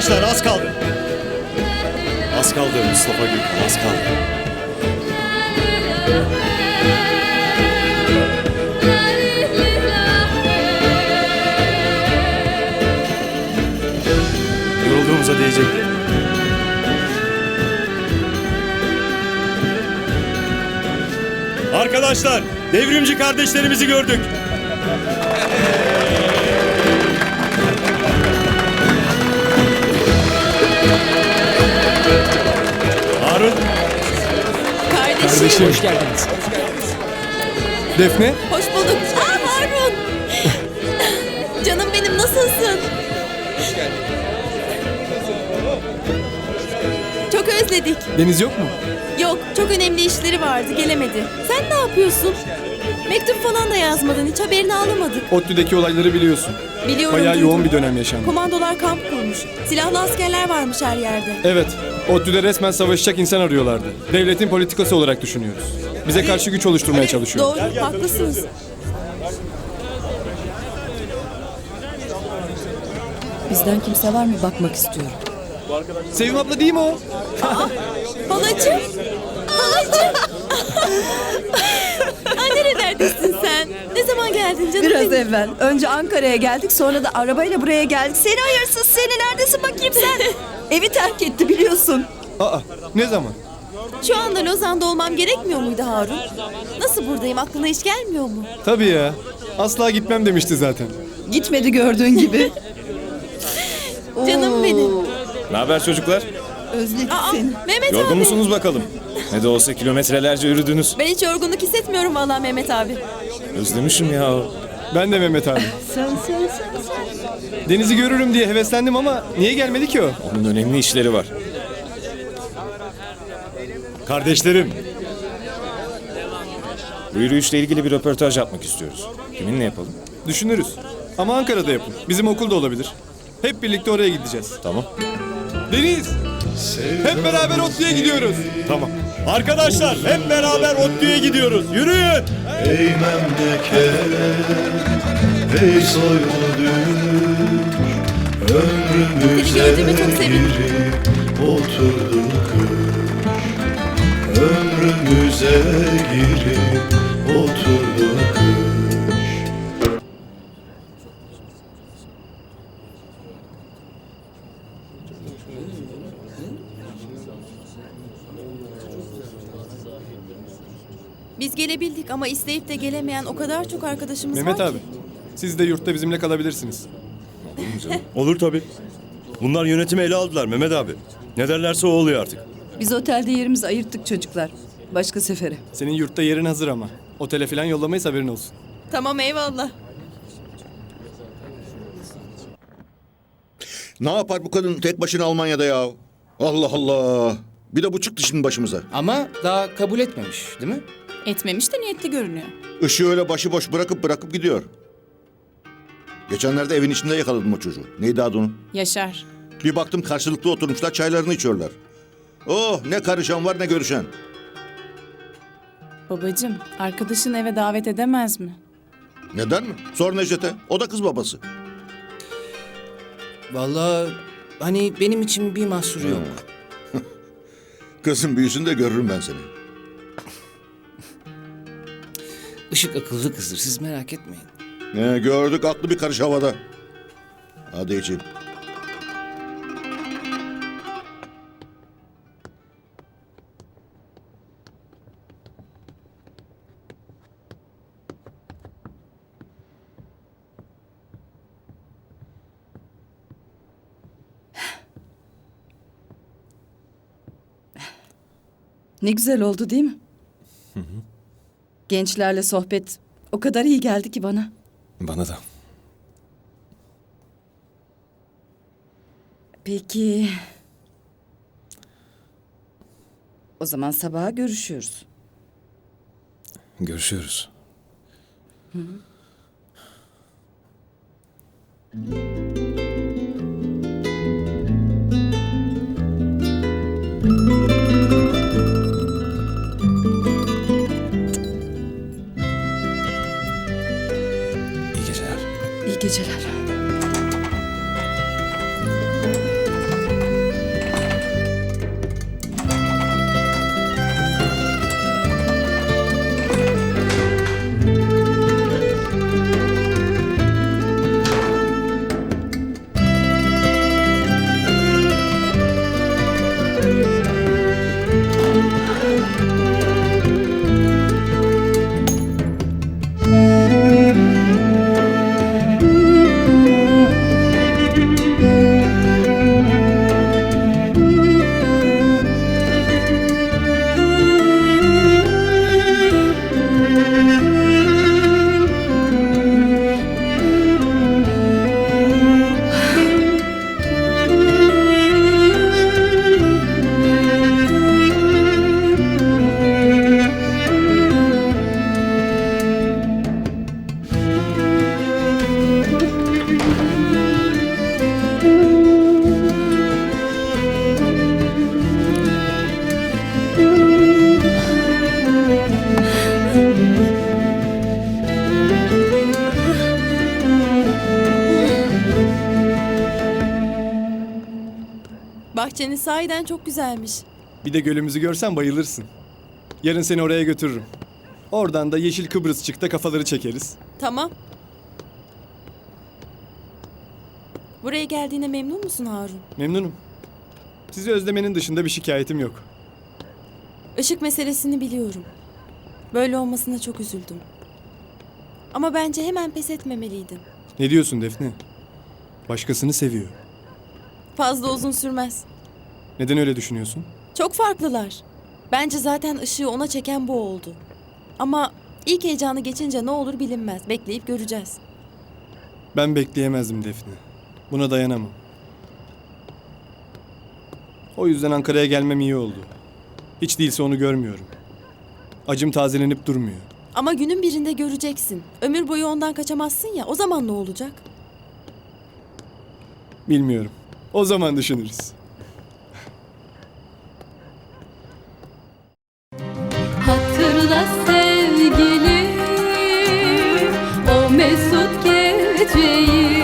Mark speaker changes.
Speaker 1: Arkadaşlar az kaldı. Az kaldı Mustafa Gülkan az kaldı. Yorulduğumuza değecek. Arkadaşlar, devrimci kardeşlerimizi gördük.
Speaker 2: Kardeşim.
Speaker 3: Hoş geldiniz.
Speaker 4: Defne,
Speaker 2: Hoş bulduk. Aa Harun. Canım benim nasılsın? Çok özledik.
Speaker 4: Deniz yok mu?
Speaker 2: Yok çok önemli işleri vardı gelemedi. Sen ne yapıyorsun? Mektup falan da yazmadın hiç haberini alamadık.
Speaker 4: ODTÜ'deki olayları biliyorsun.
Speaker 2: Biliyorum
Speaker 4: Bayağı
Speaker 2: duydum.
Speaker 4: yoğun bir dönem yaşandı.
Speaker 2: Komandolar kamp kurmuş. Silahlı askerler varmış her yerde.
Speaker 4: Evet, ODTÜ'de resmen savaşacak insan arıyorlardı. Devletin politikası olarak düşünüyoruz. Bize karşı güç oluşturmaya çalışıyor.
Speaker 2: Doğru haklısınız.
Speaker 5: Bizden kimse var mı bakmak istiyorum.
Speaker 4: Sevim abla değil mi o?
Speaker 2: Halacığım. Halacığım. Ay nerelerdesin sen? Ne zaman geldin canım
Speaker 5: Biraz
Speaker 2: benim?
Speaker 5: evvel. Önce Ankara'ya geldik sonra da arabayla buraya geldik. Seni hayırsız seni neredesin bakayım sen? Evi terk etti biliyorsun.
Speaker 4: Aa, ne zaman?
Speaker 2: Şu anda Lozan'da olmam gerekmiyor muydu Harun? Nasıl buradayım aklına hiç gelmiyor mu?
Speaker 4: Tabii ya. Asla gitmem demişti zaten.
Speaker 5: Gitmedi gördüğün gibi.
Speaker 2: Canım benim.
Speaker 1: ne haber çocuklar?
Speaker 5: Özledik
Speaker 2: Aa,
Speaker 5: seni.
Speaker 2: Mehmet
Speaker 1: Yorgun
Speaker 2: abi.
Speaker 1: musunuz bakalım? Ne de olsa kilometrelerce yürüdünüz.
Speaker 2: Ben hiç yorgunluk hissetmiyorum vallahi Mehmet abi.
Speaker 1: Özlemişim ya.
Speaker 4: Ben de Mehmet abi.
Speaker 5: Sen sen sen sen.
Speaker 4: Deniz'i görürüm diye heveslendim ama niye gelmedi ki o?
Speaker 1: Onun önemli işleri var. Kardeşlerim. Bu yürüyüşle ilgili bir röportaj yapmak istiyoruz. Kiminle yapalım?
Speaker 4: Düşünürüz. Ama Ankara'da yapın. Bizim okulda olabilir. Hep birlikte oraya gideceğiz.
Speaker 1: Tamam.
Speaker 4: Deniz! Hep beraber ODTÜ'ye gidiyoruz.
Speaker 1: Tamam. Arkadaşlar hep beraber ODTÜ'ye gidiyoruz. Yürüyün.
Speaker 6: Ey memleket, ey soylu Türk, ömrümüze girip oturduk kış. Ömrümüze girip
Speaker 2: gelebildik ama isteyip de gelemeyen o kadar çok arkadaşımız
Speaker 4: Mehmet
Speaker 2: var
Speaker 4: abi,
Speaker 2: ki.
Speaker 4: siz de yurtta bizimle kalabilirsiniz.
Speaker 1: Olur tabii. Bunlar yönetimi ele aldılar Mehmet abi. Ne derlerse o oluyor artık.
Speaker 5: Biz otelde yerimizi ayırttık çocuklar. Başka sefere.
Speaker 4: Senin yurtta yerin hazır ama. Otele falan yollamayız haberin olsun.
Speaker 2: Tamam eyvallah.
Speaker 7: Ne yapar bu kadın tek başına Almanya'da ya? Allah Allah. Bir de bu çıktı şimdi başımıza.
Speaker 3: Ama daha kabul etmemiş değil mi?
Speaker 8: Etmemiş de niyetli görünüyor.
Speaker 7: Işığı öyle başıboş bırakıp bırakıp gidiyor. Geçenlerde evin içinde yakaladım o çocuğu. Neydi adı onun?
Speaker 8: Yaşar.
Speaker 7: Bir baktım karşılıklı oturmuşlar çaylarını içiyorlar. Oh ne karışan var ne görüşen.
Speaker 8: Babacım, arkadaşın eve davet edemez mi?
Speaker 7: Neden mi? Sor Necdet'e. O da kız babası.
Speaker 3: Vallahi hani benim için bir mahsuru yok.
Speaker 7: Kızın büyüsün de görürüm ben seni.
Speaker 3: Işık akıllı kızdır siz merak etmeyin.
Speaker 7: Ne gördük aklı bir karış havada. Hadi için.
Speaker 5: Ne güzel oldu değil mi? Gençlerle sohbet o kadar iyi geldi ki bana.
Speaker 1: Bana da.
Speaker 5: Peki. O zaman sabaha görüşüyoruz.
Speaker 1: Görüşüyoruz. İyi geceler.
Speaker 2: Bahçeniz sahiden çok güzelmiş.
Speaker 4: Bir de gölümüzü görsen bayılırsın. Yarın seni oraya götürürüm. Oradan da Yeşil Kıbrısçık'ta kafaları çekeriz.
Speaker 2: Tamam. Buraya geldiğine memnun musun Harun?
Speaker 4: Memnunum. Sizi özlemenin dışında bir şikayetim yok.
Speaker 2: Işık meselesini biliyorum. Böyle olmasına çok üzüldüm. Ama bence hemen pes etmemeliydin.
Speaker 4: Ne diyorsun Defne? Başkasını seviyor.
Speaker 2: Fazla uzun sürmez.
Speaker 4: Neden öyle düşünüyorsun?
Speaker 2: Çok farklılar. Bence zaten ışığı ona çeken bu oldu. Ama ilk heyecanı geçince ne olur bilinmez. Bekleyip göreceğiz.
Speaker 4: Ben bekleyemezdim Defne. Buna dayanamam. O yüzden Ankara'ya gelmem iyi oldu. Hiç değilse onu görmüyorum. Acım tazelenip durmuyor.
Speaker 2: Ama günün birinde göreceksin. Ömür boyu ondan kaçamazsın ya. O zaman ne olacak?
Speaker 4: Bilmiyorum. O zaman düşünürüz.
Speaker 9: Mesut geceyi